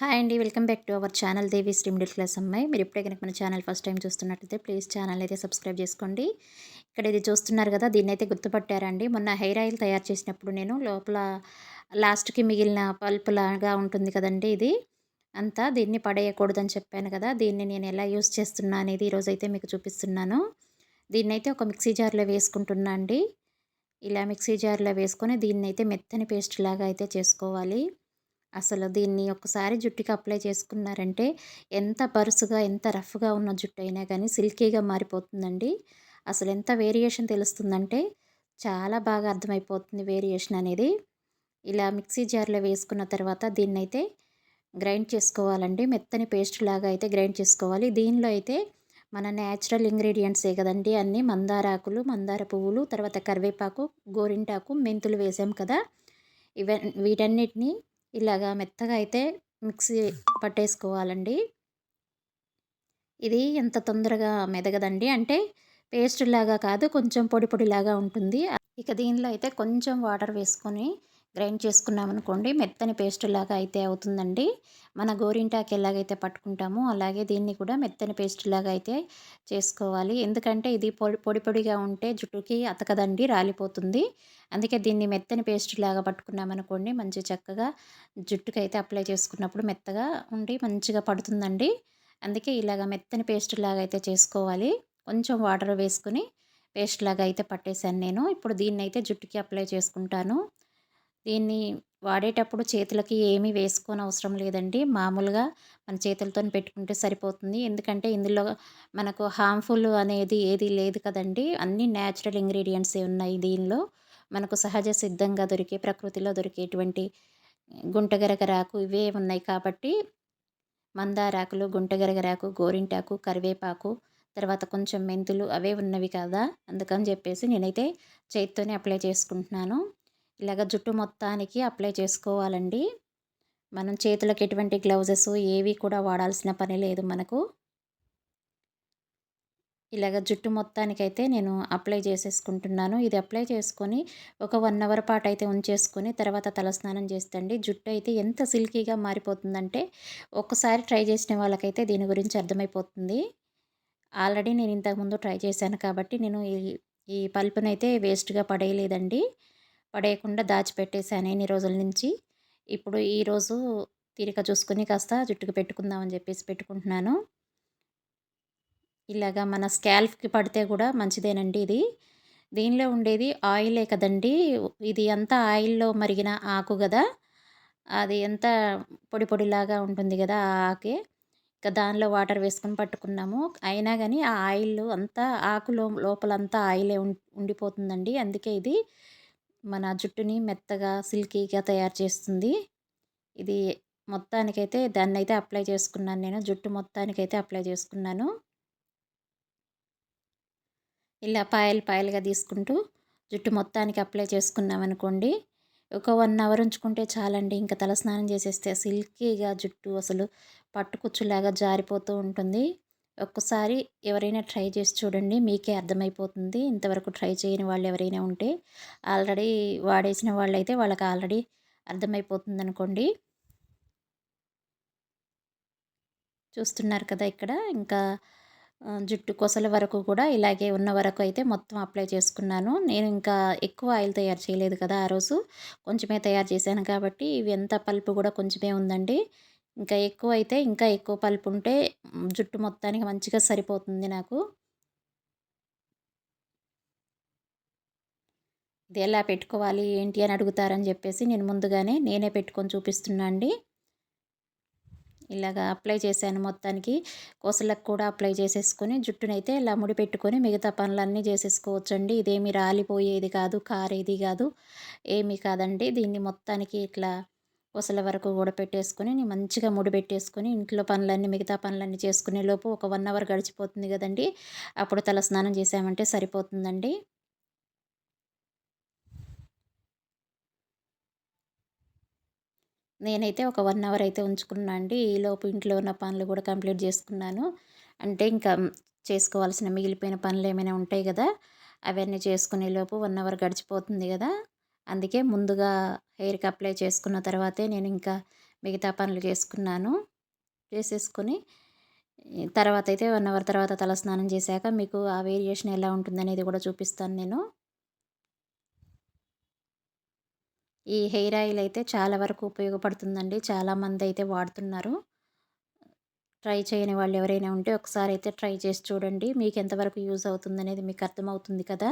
Hi అండి welcome back to our channel Devi Sri middle class అమ్మాయి. మీరు ఇప్పుడే కనుక మన ఛానల్ ఫస్ట్ టైం చూస్తున్నట్లయితే ప్లీజ్ ఛానల్ అయితే సబ్స్క్రైబ్ చేసుకోండి. ఇక్కడ ఇది చూస్తున్నారు కదా దీన్ని అయితే గుర్తుపట్టారండి. మొన్న హెయిర్ ఆయిల్ తయారు చేసినప్పుడు నేను లోపల లాస్ట్కి మిగిలిన పల్ప్ లాగా ఉంటుంది కదండి ఇది. అంతా దీన్ని పడేయకూడదని చెప్పాను కదా దీన్ని నేను ఎలా యూస్ చేస్తున్నా అనేది ఈరోజు అయితే మీకు చూపిస్తున్నాను. దీన్ని అయితే ఒక మిక్సీ జార్లో వేసుకుంటున్నా అండి. ఇలా మిక్సీ జార్లో వేసుకొని దీన్ని అయితే మెత్తని పేస్ట్ లాగా అయితే చేసుకోవాలి. అసలు దీన్ని ఒకసారి జుట్టుకి అప్లై చేసుకున్నారంటే ఎంత పరుసుగా ఎంత రఫ్గా ఉన్న జుట్టు అయినా కానీ సిల్కీగా మారిపోతుందండి. అసలు ఎంత వేరియేషన్ తెలుస్తుందంటే చాలా బాగా అర్థమైపోతుంది వేరియేషన్ అనేది. ఇలా మిక్సీ జార్లో వేసుకున్న తర్వాత దీన్ని అయితే గ్రైండ్ చేసుకోవాలండి. మెత్తని పేస్ట్ లాగా అయితే గ్రైండ్ చేసుకోవాలి. దీనిలో అయితే మన న్యాచురల్ ఇంగ్రీడియంట్సే కదండి అన్నీ. మందారాకులు మందార పువ్వులు తర్వాత కరివేపాకు గోరింటాకు మెంతులు వేసాం కదా. ఇవ వీటన్నిటిని ఇలాగా మెత్తగా అయితే మిక్సీ పట్టేసుకోవాలండి. ఇది ఎంత తొందరగా మెదగదండి. అంటే పేస్ట్ లాగా కాదు కొంచెం పొడి పొడిలాగా ఉంటుంది. ఇక దీనిలో అయితే కొంచెం వాటర్ వేసుకొని గ్రైండ్ చేసుకున్నామనుకోండి మెత్తని పేస్ట్ లాగా అయితే అవుతుందండి. మన గోరింటాకి ఎలాగైతే పట్టుకుంటామో అలాగే దీన్ని కూడా మెత్తని పేస్ట్ లాగా అయితే చేసుకోవాలి. ఎందుకంటే ఇది పొడి పొడి పొడిగా ఉంటే జుట్టుకి అతకదండి రాలిపోతుంది. అందుకే దీన్ని మెత్తని పేస్ట్ లాగా పట్టుకున్నామనుకోండి మంచి చక్కగా జుట్టుకి అయితే అప్లై చేసుకున్నప్పుడు మెత్తగా ఉండి మంచిగా పడుతుందండి. అందుకే ఇలాగ మెత్తని పేస్ట్ లాగా అయితే చేసుకోవాలి. కొంచెం వాటర్ వేసుకుని పేస్ట్ లాగా అయితే పట్టేశాను నేను. ఇప్పుడు దీన్ని అయితే జుట్టుకి అప్లై చేసుకుంటాను. దీన్ని వాడేటప్పుడు చేతులకి ఏమీ వేసుకోని అవసరం లేదండి. మామూలుగా మన చేతులతో పెట్టుకుంటే సరిపోతుంది. ఎందుకంటే ఇందులో మనకు హార్మ్ఫుల్ అనేది ఏది లేదు కదండి. అన్ని న్యాచురల్ ఇంగ్రీడియంట్సే ఉన్నాయి దీనిలో. మనకు సహజ సిద్ధంగా దొరికే ప్రకృతిలో దొరికేటువంటి గుంటగరగరాకు ఇవే ఉన్నాయి కాబట్టి మందారాకులు గుంటగరగరాకు గోరింటాకు కరివేపాకు తర్వాత కొంచెం మెంతులు అవే ఉన్నవి కదా. అందుకని చెప్పేసి నేనైతే చేతితోనే అప్లై చేసుకుంటున్నాను. ఇలాగ జుట్టు మొత్తానికి అప్లై చేసుకోవాలండి. మనం చేతులకు ఎటువంటి గ్లౌజెస్ ఏవి కూడా వాడాల్సిన పని లేదు మనకు. ఇలాగ జుట్టు మొత్తానికైతే నేను అప్లై చేసేసుకుంటున్నాను. ఇది అప్లై చేసుకొని ఒక వన్ అవర్ పాటు అయితే ఉంచేసుకొని తర్వాత తలస్నానం చేస్తండి. జుట్టు అయితే ఎంత సిల్కీగా మారిపోతుందంటే ఒక్కసారి ట్రై చేసిన వాళ్ళకైతే దీని గురించి అర్థమైపోతుంది. ఆల్రెడీ నేను ఇంతకుముందు ట్రై చేశాను కాబట్టి నేను ఈ ఈ పల్పునైతే వేస్ట్గా పడేయలేదండి. పడేయకుండా దాచిపెట్టేశాను ఎన్ని రోజుల నుంచి. ఇప్పుడు ఈరోజు తీరిక చూసుకుని కాస్త జుట్టుకు పెట్టుకుందామని చెప్పేసి పెట్టుకుంటున్నాను. ఇలాగా మన స్కాల్ఫ్కి పడితే కూడా మంచిదేనండి ఇది. దీనిలో ఉండేది ఆయిలే కదండి. ఇది అంతా ఆయిల్లో మరిగిన ఆకు కదా అది ఎంత పొడి పొడిలాగా ఉంటుంది కదా ఆ ఆకే. ఇంకా దానిలో వాటర్ వేసుకొని పట్టుకున్నాము. అయినా కానీ ఆ ఆయిల్ అంతా ఆకులో లోపలంతా ఆయిలే ఉండిపోతుందండి. అందుకే ఇది మన జుట్టుని మెత్తగా సిల్కీగా తయారు చేస్తుంది. ఇది మొత్తానికైతే దాన్ని అయితే అప్లై చేసుకున్నాను నేను. జుట్టు మొత్తానికైతే అప్లై చేసుకున్నాను. ఇలా పాయలు పాయలుగా తీసుకుంటూ జుట్టు మొత్తానికి అప్లై చేసుకున్నామనుకోండి ఒక వన్ అవర్ ఉంచుకుంటే చాలండి. ఇంకా తలస్నానం చేసేస్తే సిల్కీగా జుట్టు అసలు పట్టుకుచ్చులాగా జారిపోతూ ఉంటుంది. ఒక్కసారి ఎవరైనా ట్రై చేసి చూడండి మీకే అర్థమైపోతుంది. ఇంతవరకు ట్రై చేయని వాళ్ళు ఎవరైనా ఉంటే ఆల్రెడీ వాడేసిన వాళ్ళైతే వాళ్ళకి ఆల్రెడీ అర్థమైపోతుంది అనుకోండి చూస్తున్నారు కదా ఇక్కడ ఇంకా జుట్టు కొసల వరకు కూడా ఇలాగే ఉన్న వరకు అయితే మొత్తం అప్లై చేసుకున్నాను. నేను ఇంకా ఎక్కువ ఆయిల్ తయారు చేయలేదు కదా ఆ రోజు. కొంచెమే తయారు చేశాను కాబట్టి ఇవి ఎంత పల్పు కూడా కొంచెమే ఉందండి. ఇంకా ఎక్కువ అయితే ఇంకా ఎక్కువ పలుపు ఉంటే జుట్టు మొత్తానికి మంచిగా సరిపోతుంది నాకు. ఇది ఎలా పెట్టుకోవాలి ఏంటి అని అడుగుతారని చెప్పేసి నేను ముందుగానే నేనే పెట్టుకొని చూపిస్తున్నా అండి. ఇలాగా అప్లై చేశాను మొత్తానికి. కోసలకు కూడా అప్లై చేసేసుకొని జుట్టునైతే ఇలా ముడి పెట్టుకొని మిగతా పనులన్నీ చేసేసుకోవచ్చండి. ఇదేమి రాలిపోయేది కాదు కారేది కాదు ఏమీ కాదండి. దీన్ని మొత్తానికి ఇట్లా ఉసల వరకు కూడా మంచిగా ముడి పెట్టేసుకొని ఇంట్లో పనులన్నీ మిగతా పనులన్నీ చేసుకునే లోపు ఒక వన్ అవర్ గడిచిపోతుంది కదండి. అప్పుడు తల స్నానం చేసామంటే సరిపోతుందండి. నేనైతే ఒక వన్ అవర్ అయితే ఉంచుకున్నా అండి. ఈలోపు ఇంట్లో ఉన్న పనులు కూడా కంప్లీట్ చేసుకున్నాను. అంటే ఇంకా చేసుకోవాల్సిన మిగిలిపోయిన పనులు ఏమైనా ఉంటాయి కదా అవన్నీ చేసుకునే లోపు వన్ అవర్ గడిచిపోతుంది కదా. అందుకే ముందుగా హెయిర్కి అప్లై చేసుకున్న తర్వాతే నేను ఇంకా మిగతా పనులు చేసుకున్నాను. చేసేసుకొని తర్వాత అయితే వన్ అవర్ తర్వాత తలస్నానం చేశాక మీకు ఆ వేరియేషన్ ఎలా ఉంటుందనేది కూడా చూపిస్తాను నేను. ఈ హెయిర్ ఆయిల్ అయితే చాలా వరకు ఉపయోగపడుతుందండి. చాలామంది అయితే వాడుతున్నారు. ట్రై చేయని వాళ్ళు ఎవరైనా ఉంటే ఒకసారి అయితే ట్రై చేసి చూడండి. మీకు ఎంతవరకు యూజ్ అవుతుంది అనేది మీకు అర్థమవుతుంది కదా.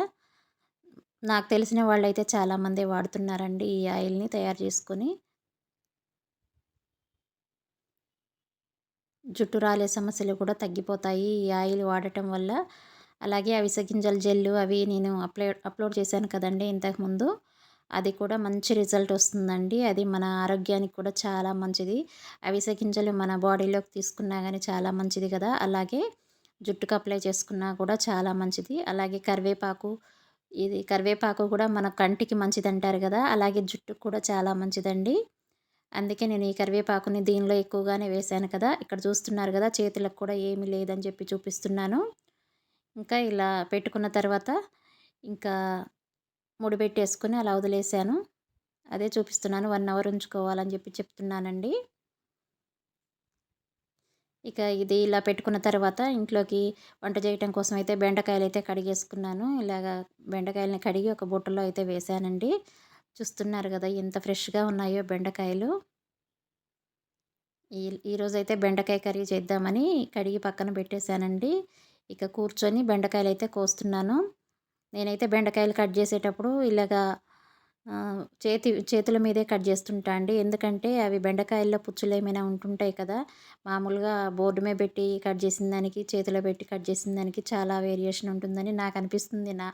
నాకు తెలిసిన వాళ్ళు అయితే చాలామంది వాడుతున్నారండి ఈ ఆయిల్ని తయారు చేసుకొని. జుట్టు రాలే సమస్యలు కూడా తగ్గిపోతాయి ఈ ఆయిల్ వాడటం వల్ల. అలాగే అవిసె గింజల జెల్లు అవి నేను అప్లై అప్లోడ్ చేశాను కదండి ఇంతకుముందు అది కూడా మంచి రిజల్ట్ వస్తుందండి. అది మన ఆరోగ్యానికి కూడా చాలా మంచిది. అవిసె గింజలు మన బాడీలోకి తీసుకున్నా కానీ చాలా మంచిది కదా. అలాగే జుట్టుకు అప్లై చేసుకున్నా కూడా చాలా మంచిది. అలాగే కరివేపాకు ఇది కరివేపాకు కూడా మన కంటికి మంచిది అంటారు కదా అలాగే జుట్టుకు కూడా చాలా మంచిదండి. అందుకే నేను ఈ కరివేపాకుని దీనిలో ఎక్కువగానే వేశాను కదా ఇక్కడ చూస్తున్నారు కదా చేతులకు కూడా ఏమీ లేదని చెప్పి చూపిస్తున్నాను. ఇంకా ఇలా పెట్టుకున్న తర్వాత ఇంకా ముడి పెట్టేసుకుని అలా వదిలేసాను. అదే చూపిస్తున్నాను వన్ అవర్ ఉంచుకోవాలని చెప్పి చెప్తున్నానండి. ఇక ఇది ఇలా పెట్టుకున్న తర్వాత ఇంట్లోకి వంట చేయటం కోసం అయితే బెండకాయలు అయితే కడిగేసుకున్నాను. ఇలాగ బెండకాయలని కడిగి ఒక బుట్టలో అయితే వేసానండి. చూస్తున్నారు కదా ఎంత ఫ్రెష్గా ఉన్నాయో బెండకాయలు. ఈ ఈరోజు అయితే బెండకాయ కర్రీ చేద్దామని కడిగి పక్కన పెట్టేశానండి. ఇక కూర్చొని బెండకాయలు అయితే కోస్తున్నాను. నేనైతే బెండకాయలు కట్ చేసేటప్పుడు ఇలాగా చేతి చేతుల మీదే కట్ చేస్తుంటా అండి. ఎందుకంటే అవి బెండకాయల్లో పుచ్చులు ఏమైనా ఉంటుంటాయి కదా మామూలుగా బోర్డు మీద పెట్టి కట్ చేసిన దానికి చేతిలో పెట్టి కట్ చేసిన దానికి చాలా వేరియేషన్ ఉంటుందని నాకు అనిపిస్తుంది. నా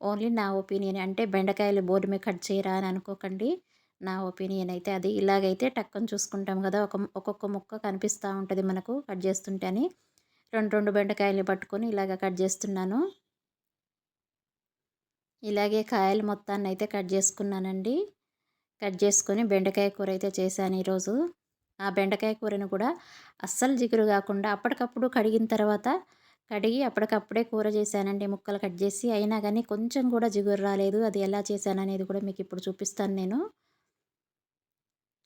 ఓన్లీ నా ఒపీనియన్. అంటే బెండకాయలు బోర్డు మీద కట్ చేయరా అని అనుకోకండి. నా ఒపీనియన్ అయితే అది. ఇలాగైతే టక్కని చూసుకుంటాం కదా ఒక ఒక్కొక్క ముక్క కనిపిస్తూ ఉంటుంది మనకు కట్ చేస్తుంటే అని రెండు రెండు బెండకాయలు పట్టుకొని ఇలాగ కట్ చేస్తున్నాను. ఇలాగే కాయలు మొత్తాన్ని అయితే కట్ చేసుకున్నానండి. కట్ చేసుకొని బెండకాయ కూర అయితే చేశాను ఈరోజు. ఆ బెండకాయ కూరను కూడా అస్సలు జిగురు కాకుండా అప్పటికప్పుడు కడిగిన తర్వాత కడిగి అప్పటికప్పుడే కూర చేశానండి. ముక్కలు కట్ చేసి అయినా కానీ కొంచెం కూడా జిగురు రాలేదు. అది ఎలా చేశాను అనేది కూడా మీకు ఇప్పుడు చూపిస్తాను నేను.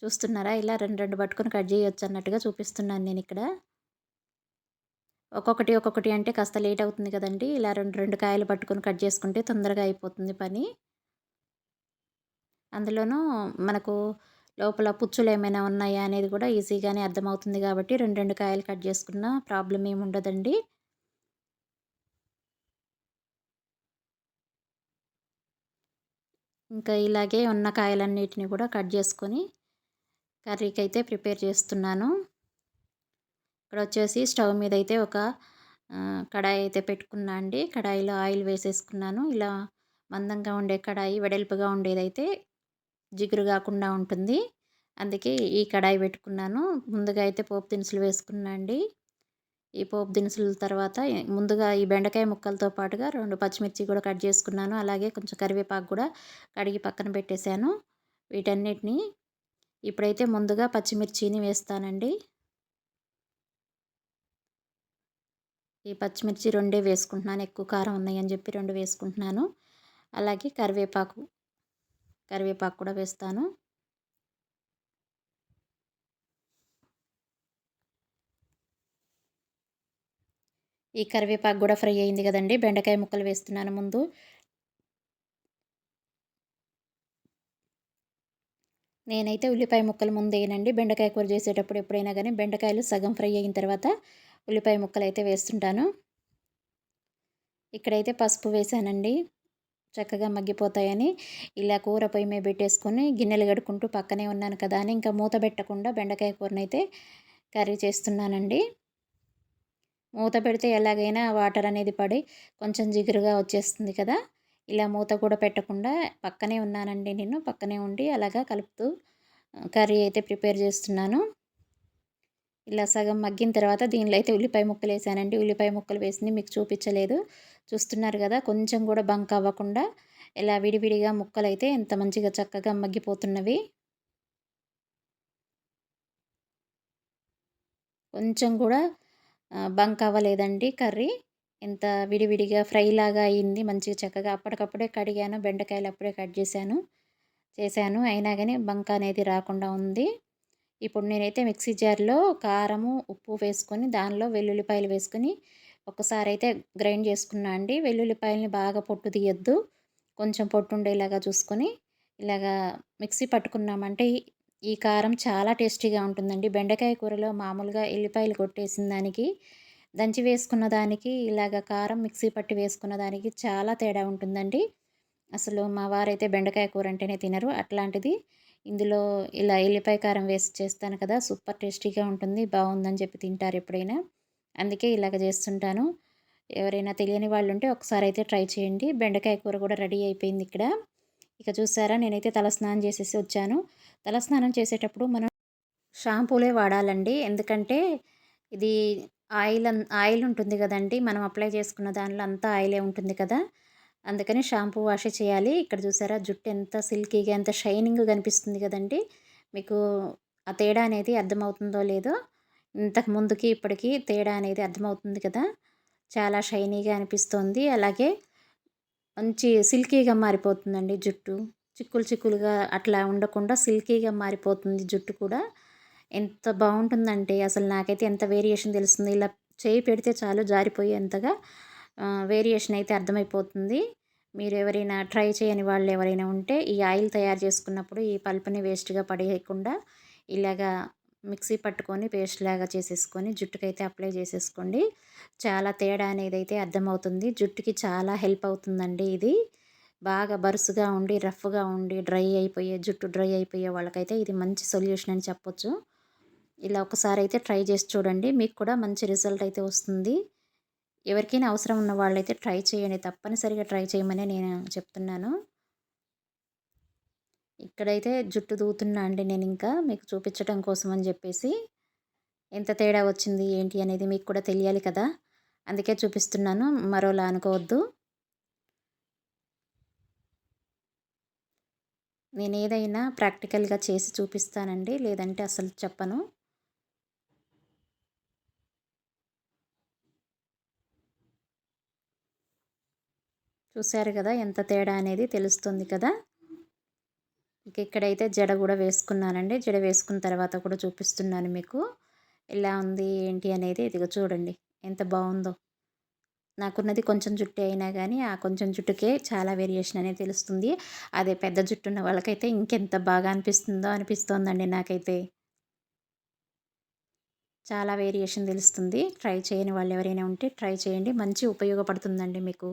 చూస్తున్నారా? ఇలా రెండు రెండు పట్టుకొని కట్ చేయొచ్చు అన్నట్టుగా చూపిస్తున్నాను నేను ఇక్కడ. ఒక్కొక్కటి ఒక్కొక్కటి అంటే కాస్త లేట్ అవుతుంది కదండి. ఇలా రెండు రెండు కాయలు పట్టుకొని కట్ చేసుకుంటే తొందరగా అయిపోతుంది పని. అందులోనూ మనకు లోపల పుచ్చులు ఏమైనా ఉన్నాయా అనేది కూడా ఈజీగానే అర్థమవుతుంది కాబట్టి రెండు రెండు కాయలు కట్ చేసుకున్న ప్రాబ్లం ఏమి ఉండదండి. ఇంకా ఇలాగే ఉన్న కాయలన్నిటిని కూడా కట్ చేసుకొని కర్రీకి అయితే ప్రిపేర్ చేస్తున్నాను. ఇక్కడ వచ్చేసి స్టవ్ మీద అయితే ఒక కడాయి అయితే పెట్టుకున్నా అండి. కడాయిలో ఆయిల్ వేసేసుకున్నాను. ఇలా మందంగా ఉండే కడాయి వెడల్పుగా ఉండేదైతే జిగురు కాకుండా ఉంటుంది. అందుకే ఈ కడాయి పెట్టుకున్నాను. ముందుగా అయితే పోపు దినుసులు వేసుకున్నా అండి. ఈ పోపు దినుసుల తర్వాత ముందుగా ఈ బెండకాయ ముక్కలతో పాటుగా రెండు పచ్చిమిర్చి కూడా కట్ చేసుకున్నాను. అలాగే కొంచెం కరివేపాకు కూడా కడిగి పక్కన పెట్టేశాను. వీటన్నిటిని ఇప్పుడైతే ముందుగా పచ్చిమిర్చిని వేస్తానండి. ఈ పచ్చిమిర్చి రెండే వేసుకుంటున్నాను. ఎక్కువ కారం ఉన్నాయని చెప్పి రెండు వేసుకుంటున్నాను. అలాగే కరివేపాకు కరివేపాకు కూడా వేస్తాను. ఈ కరివేపాకు కూడా ఫ్రై అయింది కదండి. బెండకాయ ముక్కలు వేస్తున్నాను ముందు. నేనైతే ఉల్లిపాయ ముక్కలు ముందు వేయనండి బెండకాయ కూర చేసేటప్పుడు ఎప్పుడైనా కానీ బెండకాయలు సగం ఫ్రై అయిన తర్వాత ఉల్లిపాయ ముక్కలు అయితే వేస్తుంటాను. ఇక్కడైతే పసుపు వేసానండి. చక్కగా మగ్గిపోతాయని. ఇలా కూర పొయ్యి మీద పెట్టేసుకొని గిన్నెలు గడుకుంటూ పక్కనే ఉన్నాను కదా అని ఇంకా మూత పెట్టకుండా బెండకాయ కూరనైతే కర్రీ చేస్తున్నానండి. మూత పెడితే ఎలాగైనా వాటర్ అనేది పడి కొంచెం జిగురుగా వచ్చేస్తుంది కదా. ఇలా మూత కూడా పెట్టకుండా పక్కనే ఉన్నానండి నేను. పక్కనే ఉండి అలాగా కలుపుతూ కర్రీ అయితే ప్రిపేర్ చేస్తున్నాను. ఇలా సగం మగ్గిన తర్వాత దీనిలో అయితే ఉల్లిపాయ ముక్కలు వేసానండి. ఉల్లిపాయ ముక్కలు వేసింది మీకు చూపించలేదు. చూస్తున్నారు కదా కొంచెం కూడా బంక్ అవ్వకుండా ఇలా విడివిడిగా ముక్కలు అయితే ఎంత మంచిగా చక్కగా మగ్గిపోతున్నవి. కొంచెం కూడా బంక్ అవ్వలేదండి కర్రీ. ఎంత విడివిడిగా ఫ్రై లాగా అయింది మంచిగా చక్కగా అప్పటికప్పుడే కడిగాను బెండకాయలు అప్పుడే కట్ చేశాను చేశాను. అయినా కానీ బంక అనేది రాకుండా ఉంది. ఇప్పుడు నేనైతే మిక్సీ జార్లో కారము ఉప్పు వేసుకొని దానిలో వెల్లుల్లిపాయలు వేసుకొని ఒకసారి అయితే గ్రైండ్ చేసుకున్నా అండి. వెల్లుల్లిపాయలని బాగా పొట్టు తీయద్దు. కొంచెం పొట్టు ఉండేలాగా చూసుకొని ఇలాగా మిక్సీ పట్టుకున్నామంటే ఈ కారం చాలా టేస్టీగా ఉంటుందండి. బెండకాయ కూరలో మామూలుగా ఎల్లిపాయలు కొట్టేసిన దానికి దంచి వేసుకున్న దానికి ఇలాగ కారం మిక్సీ పట్టి వేసుకున్న దానికి చాలా తేడా ఉంటుందండి. అసలు మా వారైతే బెండకాయ కూర అంటేనే తినరు. అట్లాంటిది ఇందులో ఇలా ఎల్లిపాయ కారం వేసి చేస్తాను కదా సూపర్ టేస్టీగా ఉంటుంది బాగుందని చెప్పి తింటారు ఎప్పుడైనా. అందుకే ఇలాగ చేస్తుంటాను. ఎవరైనా తెలియని వాళ్ళు ఉంటే ఒకసారి అయితే ట్రై చేయండి. బెండకాయ కూర కూడా రెడీ అయిపోయింది ఇక్కడ. ఇక చూసారా నేనైతే తలస్నానం చేసేసి వచ్చాను. తలస్నానం చేసేటప్పుడు మనం షాంపూలే వాడాలండి. ఎందుకంటే ఇది ఆయిల్ ఆయిల్ ఉంటుంది కదండి మనం అప్లై చేసుకున్న దానిలో అంతా ఆయిలే ఉంటుంది కదా. అందుకని షాంపూ వాష్ చేయాలి. ఇక్కడ చూసారా జుట్టు ఎంత సిల్కీగా ఎంత షైనింగ్ కనిపిస్తుంది కదండి. మీకు ఆ తేడా అనేది అర్థమవుతుందో లేదో ఇంతకు ముందుకి ఇప్పటికి తేడా అనేది అర్థమవుతుంది కదా. చాలా షైనీగా అనిపిస్తుంది. అలాగే మంచి సిల్కీగా మారిపోతుందండి జుట్టు. చిక్కులు చిక్కులుగా అట్లా ఉండకుండా సిల్కీగా మారిపోతుంది జుట్టు కూడా. ఎంత బాగుంటుందంటే అసలు నాకైతే ఎంత వేరియేషన్ తెలుస్తుంది. ఇలా చేయి పెడితే చాలు జారిపోయేంతగా వేరియేషన్ అయితే అర్థమైపోతుంది. మీరు ఎవరైనా ట్రై చేయని వాళ్ళు ఎవరైనా ఉంటే ఈ ఆయిల్ తయారు చేసుకున్నప్పుడు ఈ పల్పుని వేస్ట్గా పడేయకుండా ఇలాగా మిక్సీ పట్టుకొని పేస్ట్ లాగా చేసేసుకొని జుట్టుకైతే అప్లై చేసేసుకోండి. చాలా తేడా అనేది అయితే అర్థమవుతుంది. జుట్టుకి చాలా హెల్ప్ అవుతుందండి ఇది. బాగా బరుసుగా ఉండి రఫ్గా ఉండి డ్రై అయిపోయే జుట్టు డ్రై అయిపోయే వాళ్ళకైతే ఇది మంచి సొల్యూషన్ అని చెప్పొచ్చు. ఇలా ఒకసారి అయితే ట్రై చేసి చూడండి. మీకు కూడా మంచి రిజల్ట్ అయితే వస్తుంది. ఎవరికైనా అవసరం ఉన్న వాళ్ళైతే ట్రై చేయండి. తప్పనిసరిగా ట్రై చేయమని నేను చెప్తున్నాను. ఇక్కడైతే జుట్టు దూతున్నా అండి నేను ఇంకా. మీకు చూపించడం కోసం అని చెప్పేసి ఎంత తేడా వచ్చింది ఏంటి అనేది మీకు కూడా తెలియాలి కదా. అందుకే చూపిస్తున్నాను. మరోలా అనుకోవద్దు. నేను ఏదైనా ప్రాక్టికల్గా చేసి చూపిస్తానండి. లేదంటే అసలు చెప్పను. చూశారు కదా ఎంత తేడా అనేది తెలుస్తుంది కదా. ఇక ఇక్కడైతే జడ కూడా వేసుకున్నానండి. జడ వేసుకున్న తర్వాత కూడా చూపిస్తున్నాను మీకు. ఎలా ఉంది ఏంటి అనేది ఇదిగో చూడండి ఎంత బాగుందో. నాకున్నది కొంచెం జుట్టు అయినా కానీ ఆ కొంచెం జుట్టుకే చాలా వేరియేషన్ అనేది తెలుస్తుంది. అదే పెద్ద జుట్టు ఉన్న వాళ్ళకైతే ఇంకెంత బాగా అనిపిస్తుందో అనిపిస్తోందండి నాకైతే. చాలా వేరియేషన్ తెలుస్తుంది. ట్రై చేయని వాళ్ళు ఎవరైనా ఉంటే ట్రై చేయండి. మంచి ఉపయోగపడుతుందండి మీకు.